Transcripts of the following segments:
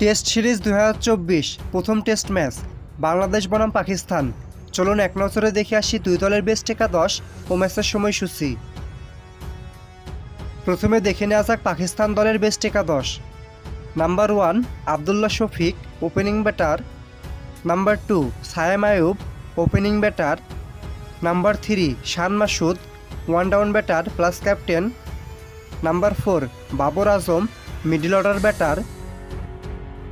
Test series দু হাজার চব্বিশ, প্রথম টেস্ট ম্যাচ, বাংলাদেশ বনাম পাকিস্তান। চলুন এক নজরে দেখে আসি দুই দলের বেস্ট একাদশ ও ম্যাচের সময়সূচি। প্রথমে দেখে নেওয়া যাক পাকিস্তান দলের বেস্ট একাদশ number one, Abdullah Shafique, opening batter. Number two, Saim Ayub, opening batter. Number three, Shan Masood, one down batter plus captain. Number four, Babar Azam, middle order batter.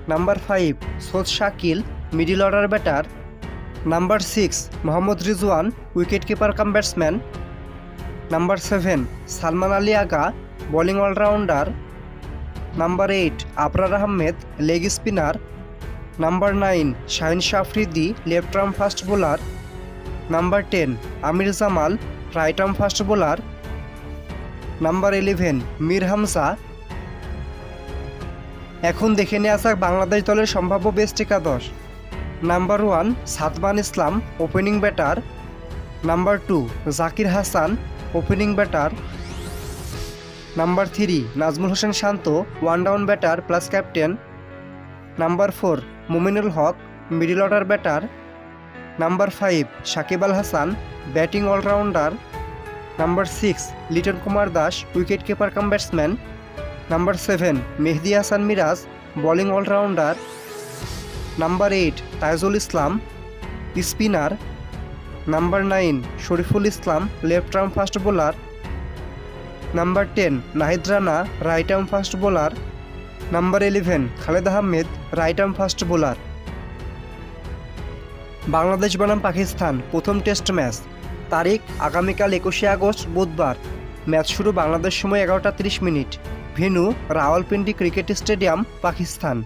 Number five, Saud Shakeel, middle order batter. Number six, Mohammad Rizwan, wicket keeper cum batsman. Number seven, Salman Ali Agha, bowling allrounder. Number eight, Abrar Ahmed, leg spinner. Number nine, Shaheen Afridi, left arm fast bowler. Number ten, Amir Jamal, right arm fast bowler. Number eleven, Mir Hamza এখন দেখে নেওয়া যাক বাংলাদেশ দলের সম্ভাব্য best একাদশ। Number one Sadman Islam opening batter number two Zakir Hasan opening batter number three Najmul Hossain Shanto one down batter plus captain number four Mominul Haque middle order batter number five Shakib Al Hasan batting allrounder number six Liton Kumar Das wicket keeper cum batsman number seven, Mehidy Hasan Miraz, bowling allrounder. Number eight, Taijul Islam, spinner. Number nine, Shoriful Islam, left arm fast bowler. Number ten, Nahid Rana, right arm fast bowler. Number eleven, Khaled Ahmed, right arm fast bowler. Bangladesh বনাম পাকিস্তান, প্রথম test match. তারিখ, আগামীকাল একুশে August, বুধবার। Match শুরু বাংলাদেশ সময় এগারোটা তিরিশ minute. Venue Rawalpindi cricket stadium Pakistan.